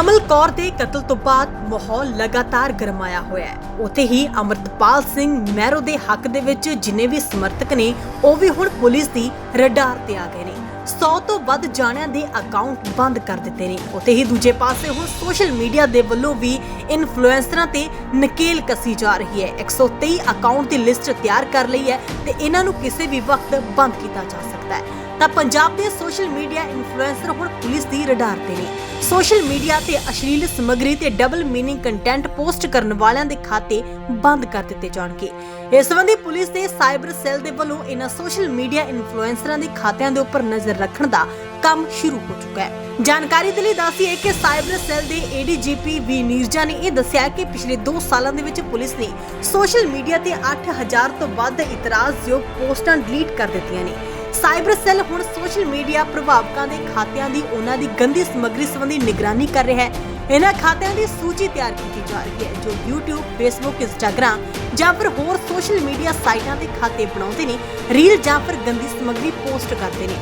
ਕਮਲ ਕੌਰ ਦੇ ਕਤਲ ਤੋਂ ਬਾਅਦ ਮਾਹੌਲ ਲਗਾਤਾਰ ਗਰਮਾਇਆ ਹੋਇਆ ਹੈ। ਉੱਥੇ ਹੀ ਅਮਰਤਪਾਲ ਸਿੰਘ ਮਹਿਰੋ ਦੇ ਹੱਕ ਦੇ ਵਿੱਚ ਜਿੰਨੇ ਵੀ ਸਮਰਥਕ ਨੇ, ਉਹ ਵੀ ਹੁਣ ਪੁਲਿਸ ਦੀ ਰਡਾਰ ਤੇ ਆ ਗਏ ਨੇ। 100 ਤੋਂ ਵੱਧ ਜਾਣਿਆਂ ਦੇ ਅਕਾਊਂਟ ਬੰਦ ਕਰ ਦਿੱਤੇ ਨੇ। ਉੱਥੇ ਹੀ ਦੂਜੇ ਪਾਸੇ ਹੁਣ ਸੋਸ਼ਲ ਮੀਡੀਆ ਦੇ ਵੱਲੋਂ ਵੀ ਇਨਫਲੂਐਂਸਰਾਂ ਤੇ ਨਕੇਲ ਕੱਸੀ ਜਾ ਰਹੀ ਹੈ। 123 ਅਕਾਊਂਟ ਦੀ ਲਿਸਟ ਤਿਆਰ ਕਰ ਲਈ ਹੈ ਤੇ ਇਹਨਾਂ ਨੂੰ ਕਿਸੇ ਵੀ ਵਕਤ ਬੰਦ ਕੀਤਾ ਜਾ ਸਕਦਾ ਹੈ। ਤਾਂ ਪੰਜਾਬ ਦੇ ਸੋਸ਼ਲ ਮੀਡੀਆ ਇਨਫਲੂਐਂਸਰ ਹੁਣ ਪੁਲਿਸ ਦੀ ਰਡਾਰ ਤੇ ਨੇ। ਸੋਸ਼ਲ ਮੀਡੀਆ ਤੇ ਅਸ਼ਲੀਲ ਸਮੱਗਰੀ ਤੇ ਡਬਲ ਮੀਨਿੰਗ ਕੰਟੈਂਟ ਪੋਸਟ ਕਰਨ ਵਾਲਿਆਂ ਦੇ ਖਾਤੇ ਬੰਦ ਕਰ ਦਿੱਤੇ ਜਾਣਗੇ। ਇਸ ਸੰਬੰਧੀ ਪੁਲਿਸ ਦੇ ਸਾਈਬਰ ਸੈੱਲ ਦੇ ਵੱਲੋਂ ਇਹਨਾਂ ਸੋਸ਼ਲ ਮੀਡੀਆ ਇਨਫਲੂਐਂਸਰਾਂ ਦੇ ਖਾਤਿਆਂ ਦੇ ਉੱਪਰ ਨਜ਼ਰ ਰੱਖਣ ਦਾ ਕੰਮ ਸ਼ੁਰੂ ਹੋ ਚੁੱਕਾ ਹੈ। ਜਾਣਕਾਰੀ ਦੇ ਲਈ ਦੱਸੀਏ ਕਿ ਸਾਈਬਰ ਸੈੱਲ ਦੇ ਏਡੀਜੀਪੀ ਵੀ ਨੀਰਜਾ ਨੇ ਇਹ ਦੱਸਿਆ ਕਿ ਪਿਛਲੇ 2 ਸਾਲਾਂ ਦੇ ਵਿੱਚ ਪੁਲਿਸ ਨੇ ਸੋਸ਼ਲ ਮੀਡੀਆ ਤੇ 8000 ਤੋਂ ਵੱਧ ਇਤਰਾਜ਼ਯੋਗ ਪੋਸਟਾਂ ਡਿਲੀਟ ਕਰ ਦਿੱਤੀਆਂ ਨੇ। ਸਾਈਬਰ ਸੈੱਲ ਹੁਣ ਸੋਸ਼ਲ ਮੀਡੀਆ ਪ੍ਰਭਾਵਕਾਂ ਦੇ ਖਾਤਿਆਂ ਦੀ ਉਹਨਾਂ ਦੀ ਗੰਦੀ ਸਮੱਗਰੀ ਸੰਬੰਧੀ ਨਿਗਰਾਨੀ ਕਰ ਰਿਹਾ ਹੈ। ਇਹਨਾਂ ਖਾਤਿਆਂ ਦੀ ਸੂਚੀ ਤਿਆਰ ਕੀਤੀ ਜਾ ਰਹੀ ਹੈ ਜੋ YouTube, Facebook, Instagram ਜਾਂ ਫਿਰ ਹੋਰ ਸੋਸ਼ਲ ਮੀਡੀਆ ਸਾਈਟਾਂ ਦੇ ਖਾਤੇ ਬਣਾਉਂਦੇ ਨੇ ਰੀਲ ਜਾਂ ਫਿਰ ਗੰਦੀ ਸਮੱਗਰੀ ਪੋਸਟ ਕਰਦੇ ਨੇ।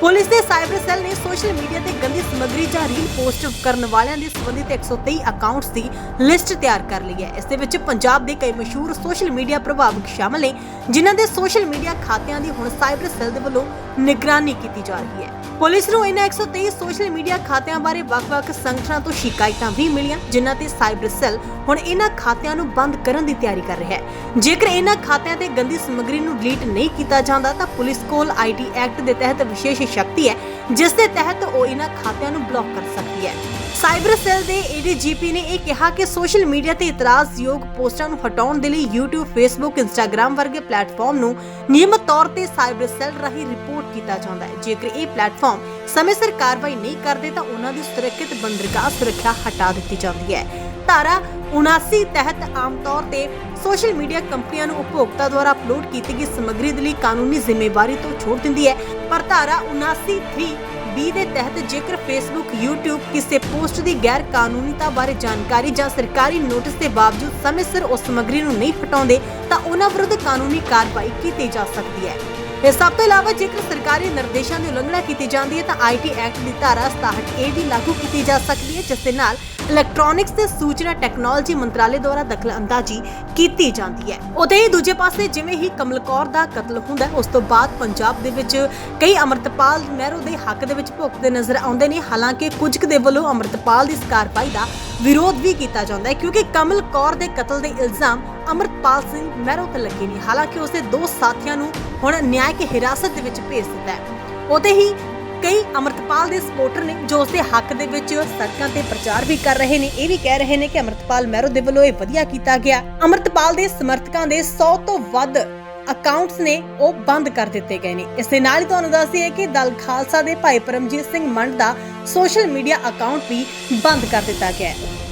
ਪੁਲਿਸ ਦੇ ਸਾਈਬਰ ਸੈੱਲ ਨੇ ਸੋਸ਼ਲ ਮੀਡੀਆ ਤੇ ਗੰਦੀ ਸਮੱਗਰੀ ਜਾਂ ਰੀਲ ਪੋਸਟ ਕਰਨ ਵਾਲਿਆਂ ਦੇ ਸੰਬੰਧਿਤ 123 ਅਕਾਊਂਟਸ ਦੀ ਲਿਸਟ ਤਿਆਰ ਕਰ ਲਈ ਹੈ। ਇਸ ਦੇ ਵਿੱਚ ਪੰਜਾਬ ਦੇ ਕਈ ਮਸ਼ਹੂਰ ਸੋਸ਼ਲ ਮੀਡੀਆ ਪ੍ਰਭਾਵਕ ਸ਼ਾਮਲ ਨੇ, ਜਿਨ੍ਹਾਂ ਦੇ ਸੋਸ਼ਲ ਮੀਡੀਆ ਖਾਤਿਆਂ ਦੀ ਹੁਣ ਸਾਈਬਰ ਸੈੱਲ ਦੇ ਵੱਲੋਂ ਨਿਗਰਾਨੀ ਕੀਤੀ ਜਾ ਰਹੀ ਹੈ। ਪੁਲਿਸ ਨੂੰ ਇਹਨਾਂ 123 ਸੋਸ਼ਲ ਮੀਡੀਆ ਖਾਤਿਆਂ ਬਾਰੇ ਵੱਖ-ਵੱਖ ਸੰਗਠਨਾਂ ਤੋਂ ਸ਼ਿਕਾਇਤਾਂ ਵੀ ਮਿਲੀਆਂ, ਜਿਨ੍ਹਾਂ ਤੇ ਸਾਈਬਰ ਸੈੱਲ ਹੁਣ ਇਹਨਾਂ ਖਾਤਿਆਂ ਨੂੰ ਬੰਦ ਕਰਨ ਦੀ ਤਿਆਰੀ ਕਰ ਰਿਹਾ ਹੈ। ਜੇਕਰ ਇਹਨਾਂ ਖਾਤਿਆਂ ਤੇ ਗੰਦੀ ਸਮੱਗਰੀ ਨੂੰ ਡਿਲੀਟ ਨਹੀਂ ਕੀਤਾ ਜਾਂਦਾ, ਤਾਂ ਪੁਲਿਸ ਕੋਲ ਆਈਟੀ ਐਕਟ ਦੇ ਤਹਿਤ ਵਿਸ਼ੇਸ਼ ਸ਼ਕਤੀ ਹੈ ਜਿਸ ਦੇ ਤਹਿਤ ਉਹ ਇਹਨਾਂ ਖਾਤਿਆਂ ਨੂੰ ਬਲੌਕ ਕਰ ਸਕਦੀ ਹੈ। ਸਾਈਬਰ ਸੈੱਲ ਦੇ ਏਡੀਜੀਪੀ ਨੇ ਇਹ ਕਿਹਾ ਕਿ ਸੋਸ਼ਲ ਮੀਡੀਆ ਤੇ ਇਤਰਾਜ਼ਯੋਗ ਪੋਸਟਾਂ ਨੂੰ ਹਟਾਉਣ ਦੇ ਲਈ YouTube, Facebook, Instagram ਵਰਗੇ ਪਲੇਟਫਾਰਮ ਨੂੰ ਨਿਯਮਤ ਤੌਰ ਤੇ ਸਾਈਬਰ ਸੈੱਲ ਰਾਹੀਂ ਰਿਪੋਰਟ ਕੀਤਾ ਜਾਂਦਾ ਹੈ। ਜੇਕਰ ਇਹ ਪਲੇਟਫਾਰਮ ਸਮੇਂ ਸਿਰ ਕਾਰਵਾਈ ਨਹੀਂ ਕਰਦੇ ਤਾਂ ਉਹਨਾਂ ਦੀ ਸੁਰੱਖਿਅਤ ਬੰਦਰਗਾਹ ਸੁਰੱਖਿਆ ਹਟਾ ਦਿੱਤੀ ਜਾਂਦੀ ਹੈ। ਧਾਰਾ 79 ਤਹਿਤ ਆਮ ਤੌਰ ਤੇ ਸੋਸ਼ਲ ਮੀਡੀਆ ਕੰਪਨੀਆਂ ਨੂੰ ਉਪਭੋਗਤਾ ਦੁਆਰਾ ਅਪਲੋਡ ਕੀਤੀ ਗਈ ਸਮੱਗਰੀ ਦੇ ਲਈ ਕਾਨੂੰਨੀ ਜ਼ਿੰਮੇਵਾਰੀ ਤੋਂ ਛੋਟ ਦਿੰਦੀ ਹੈ। ਪਰ ਧਾਰਾ 79 ਬੀ ਦੇ ਤਹਿਤ ਜੇਕਰ ਫੇਸਬੁੱਕ YouTube ਕਿਸੇ ਪੋਸਟ ਦੀ ਗੈਰ ਕਾਨੂੰਨੀਤਾ ਬਾਰੇ ਜਾਣਕਾਰੀ ਜਾਂ ਸਰਕਾਰੀ ਨੋਟਿਸ ਦੇ ਬਾਵਜੂਦ ਸਮੇਂ ਸਿਰ ਉਸ ਸਮੱਗਰੀ ਨੂੰ ਨਹੀਂ ਹਟਾਉਂਦੇ ਤਾਂ ਉਹਨਾਂ ਵਿਰੁੱਧ ਕਾਨੂੰਨੀ ਕਾਰਵਾਈ ਕੀਤੀ ਜਾ ਸਕਦੀ ਹੈ। ਇਸ ਸਭ ਤੋਂ ਇਲਾਵਾ ਜੇਕਰ ਸਰਕਾਰੀ ਨਿਰਦੇਸ਼ਾਂ ਦੀ ਉਲੰਘਣਾ ਕੀਤੀ ਜਾਂਦੀ ਹੈ ਤਾਂ ਆਈਟੀ ਐਕਟ ਦੀ ਧਾਰਾ 67 ਵੀ ਲਾਗੂ ਕੀਤੀ ਜਾ ਸਕਦੀ ਹੈ, ਜਿਸ ਦੇ ਨਾਲ ਇਲੈਕਟ੍ਰੋਨਿਕਸ ਤੇ ਸੂਚਨਾ ਟੈਕਨੋਲੋਜੀ ਮੰਤਰਾਲੇ ਦੁਆਰਾ ਦਖਲਅੰਦਾਜ਼ੀ ਕੀਤੀ ਜਾਂਦੀ ਹੈ। ਉਤੇ ਹੀ ਦੂਜੇ ਪਾਸੇ ਜਿਵੇਂ ਹੀ ਕਮਲ ਦਾ ਕਤਲ ਹੁੰਦਾ ਉਸ ਤੋਂ ਬਾਅਦ ਪੰਜਾਬ ਦੇ ਵਿੱਚ ਕਈ ਅਮਰਤਪਾਲ ਮਹਿਰੋ ਦੇ ਹੱਕ ਦੇ ਵਿੱਚ ਭੁਗਤਦੇ ਨਜ਼ਰ ਆਉਂਦੇ ਨੇ। ਹਾਲਾਂਕਿ ਕੁਝ ਕੁ ਦੇ ਵੱਲੋਂ ਅਮਰਤਪਾਲ ਦੀ ਇਸ ਕਾਰਵਾਈ ਦਾ ਵਿਰੋਧ ਵੀ ਕੀਤਾ ਜਾਂਦਾ ਹੈ, ਕਿਉਂਕਿ ਕਮਲ ਕੌਰ ਦੇ ਕਤਲ ਦੇ ਇਲਜ਼ਾਮ ਅਮਰਤਪਾਲ ਸਿੰਘ ਮਹਿਰੋ ਤੇ ਲੱਗੇ ਨੇ। ਹਾਲਾਂਕਿ ਉਸਦੇ ਦੋ ਸਾਥੀਆਂ ਨੂੰ ਹੁਣ ਨਿਆਇਕ ਹਿਰਾਸਤ ਦੇ ਵਿੱਚ ਭੇਜ ਦਿੱਤਾ ਹੈ। ਉਤੇ ਹੀ ਕਈ ਅਮਰਤਪਾਲ ਦੇ ਸਪੋਰਟਰ ਨੇ ਜੋ ਉਸਦੇ ਹੱਕ ਦੇ ਵਿੱਚ ਸੜਕਾਂ ਤੇ ਪ੍ਰਚਾਰ ਵੀ ਕਰ ਰਹੇ ਨੇ। ਇਹ ਵੀ ਕਹਿ ਰਹੇ ਨੇ ਕਿ ਅਮਰਤਪਾਲ ਮਹਿਰੋ ਦੇ ਵੱਲੋਂ ਇਹ ਵਧੀਆ ਕੀਤਾ ਗਿਆ। ਅਮਰਤਪਾਲ ਦੇ ਸਮਰਥਕਾਂ ਦੇ 100 ਤੋਂ ਵੱਧ ਅਕਾਊਂਟਸ ਨੇ ਉਹ ਬੰਦ ਕਰ ਦਿੱਤੇ ਗਏ ਨੇ। ਇਸ ਦੇ ਨਾਲ ਹੀ ਤੁਹਾਨੂੰ ਦੱਸ ਦਈਏ ਕਿ ਦਲ ਖਾਲਸਾ ਦੇ ਭਾਈ ਪਰਮਜੀਤ ਸਿੰਘ ਮੰਡ ਦਾ ਸੋਸ਼ਲ ਮੀਡੀਆ ਅਕਾਊਂਟ ਵੀ ਬੰਦ ਕਰ ਦਿੱਤਾ ਗਿਆ ਹੈ।